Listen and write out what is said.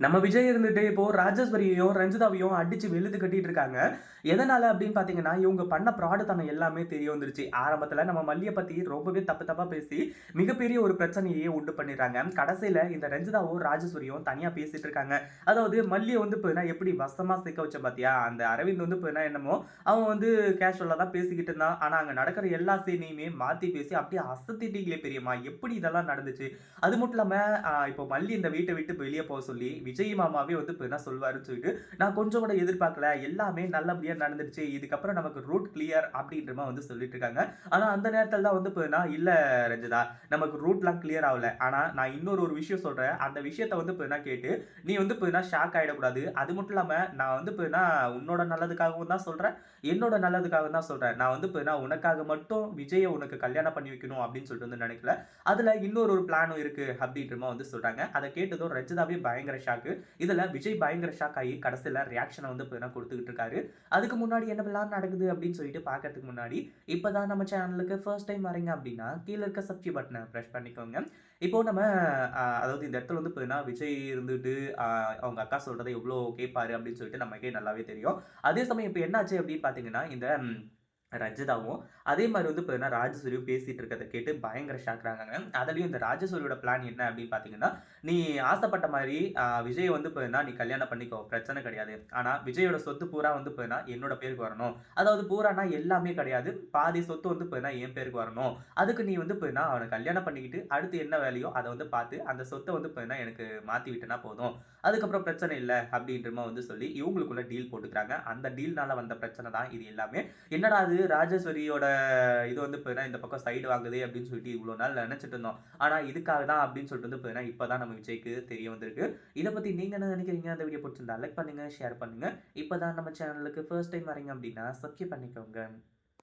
நம்ம விஜய் இருந்துட்டு இப்போ ராஜேஸ்வரியையும் ரஞ்சிதாவையும் அடிச்சு வெளுத்து கட்டிட்டு இருக்காங்க எதனால அப்படின்னு பாத்தீங்கன்னா இவங்க பண்ண ப்ராடத்தனம் எல்லாமே தெரிய வந்துருச்சு. ஆரம்பத்துல நம்ம மல்லியை பத்தி ரொம்பவே தப்பு தப்பா பேசி மிகப்பெரிய ஒரு பிரச்சனையே உண்டு பண்ணிடுறாங்க. கடைசியில இந்த ரஞ்சிதாவும் ராஜேஸ்வரியும் தனியா பேசிட்டு இருக்காங்க அதாவது மல்லியை வந்து போயினா எப்படி வசமா சிக்க வச்ச பாத்தியா? அந்த அரவிந்த் வந்து போயினா என்னமோ அவன் வந்து கேஷுவலா தான் பேசிக்கிட்டு இருந்தான். ஆனா அங்க நடக்கிற எல்லா சீனையுமே மாத்தி பேசி அப்படியே அசத்திட்டீங்களே பெரியம்மா. எப்படி இதெல்லாம் நடந்துச்சு? அது மட்டும் இல்லாம இப்போ மல்லி இந்த வீட்டை விட்டு வெளியே போக சொல்லி விஜய் மாமாவே வந்து இப்போ என்ன சொல்வாருன்னு சொல்லிட்டு நான் கொஞ்சம் கூட எதிர்பார்க்கல. எல்லாமே நல்லபடியாக நடந்துருச்சு இதுக்கப்புறம் நமக்கு ரூட் கிளியர் அப்படின்ற மாதிரி வந்து சொல்லிட்டு இருக்காங்க. ஆனால் அந்த நேரத்தில் தான் வந்து இப்போ நான் இல்லை ரஞ்சிதா நமக்கு ரூட்லாம் கிளியர் ஆகல. ஆனால் நான் இன்னொரு ஒரு விஷயம் சொல்கிறேன் அந்த விஷயத்த வந்து இப்போ என்ன கேட்டு நீ வந்து போயினா ஷாக் ஆகிடக்கூடாது அது மட்டும் இல்லாமல் நான் வந்து போயினா உன்னோட நல்லதுக்காகவும் தான் சொல்கிறேன் என்னோட நல்லதுக்காக தான் சொல்கிறேன் நான் வந்து இப்போ நான் உனக்காக மட்டும் விஜயை உனக்கு கல்யாணம் பண்ணி வைக்கணும் அப்படின்னு சொல்லிட்டு வந்து நினைக்கல. அதில் இன்னொரு ஒரு பிளானும் இருக்குது அப்படின்ற மாதிரி வந்து சொல்கிறாங்க அதை கேட்டதும் ரஞ்சிதாவே பயங்கர ஷாக் ஷாக்கு இதில் விஜய் பயங்கர ஷாக் ஆகி கடைசியில் ரியாக்ஷனை வந்து இப்போ கொடுத்துக்கிட்டு இருக்காரு அதுக்கு முன்னாடி என்ன நடக்குது அப்படின்னு சொல்லிட்டு பார்க்கறதுக்கு முன்னாடி இப்போ தான் நம்ம சேனலுக்கு ஃபர்ஸ்ட் டைம் வரீங்க அப்படின்னா கீழே இருக்க சப்ஸ்கிரைப் பட்டனை ப்ரெஷ் பண்ணிக்கோங்க. இப்போ நம்ம அதாவது இந்த இடத்துல வந்து பார்த்தீங்கன்னா விஜய் இருந்துட்டு அவங்க அக்கா சொல்கிறத எவ்வளோ கேட்பாரு அப்படின்னு சொல்லிட்டு நமக்கே நல்லாவே தெரியும். அதே சமயம் இப்போ என்னாச்சு அப்படின்னு பார்த்தீங்கன்னா இந்த ரஞ்சிதாவும் அதே மாதிரி வந்து பார்த்தீங்கன்னா ராஜசூரியும் பேசிகிட்டு இருக்கிறத கேட்டு பயங்கர ஷாக்குறாங்க அதுலேயும் இந்த ராஜசூரியோட பிளான் என்ன அப்படின்னு பார்த்தீங்கன்னா நீ ஆசைப்பட்ட மாதிரி விஜய் வந்து பார்த்தீங்கன்னா நீ கல்யாணம் பண்ணிக்கோ. பிரச்சனை கிடையாது. ஆனால் விஜயோட சொத்து பூரா வந்து பார்த்தீங்கன்னா என்னோட பேருக்கு வரணும். அதாவது பூரானா எல்லாமே கிடையாது. பாதி சொத்து வந்து பார்த்தீங்கன்னா என் பேருக்கு வரணும். அதுக்கு நீ வந்து பார்த்தீங்கன்னா அவனை கல்யாணம் பண்ணிக்கிட்டு அடுத்து என்ன வேலையோ அதை வந்து பார்த்து அந்த சொத்தை வந்து பார்த்தீங்கன்னா எனக்கு மாற்றி விட்டனா போதும். அதுக்கப்புறம் பிரச்சனை இல்லை அப்படின்றமா வந்து சொல்லி இவங்களுக்குள்ள டீல் போட்டுக்கிறாங்க. அந்த டீல்னால வந்த பிரச்சனை தான் இது எல்லாமே. என்னடா அது ராஜேஸ்வரியோட இது வந்து பார்த்தீங்கன்னா இந்த பக்கம் சைடு வாங்குது அப்படின்னு சொல்லிட்டு இவ்வளோ நாள் நினைச்சிட்டு இருந்தோம். ஆனால் இதுக்காக தான் அப்படின்னு சொல்லிட்டு வந்து பார்த்தீங்கன்னா இப்போ தான் நம்ம விஜய்க்கு தெரிய வந்திருக்கு. இதை பற்றி நீங்கள் என்ன நினைக்கிறீங்க? அந்த வீடியோ பிடிச்சிருந்தா லைக் பண்ணுங்கள் ஷேர் பண்ணுங்க. இப்போ தான் நம்ம சேனலுக்கு ஃபர்ஸ்ட் டைம் வரீங்க அப்படின்னா சப்ஸ்கிரைப் பண்ணிக்கோங்க.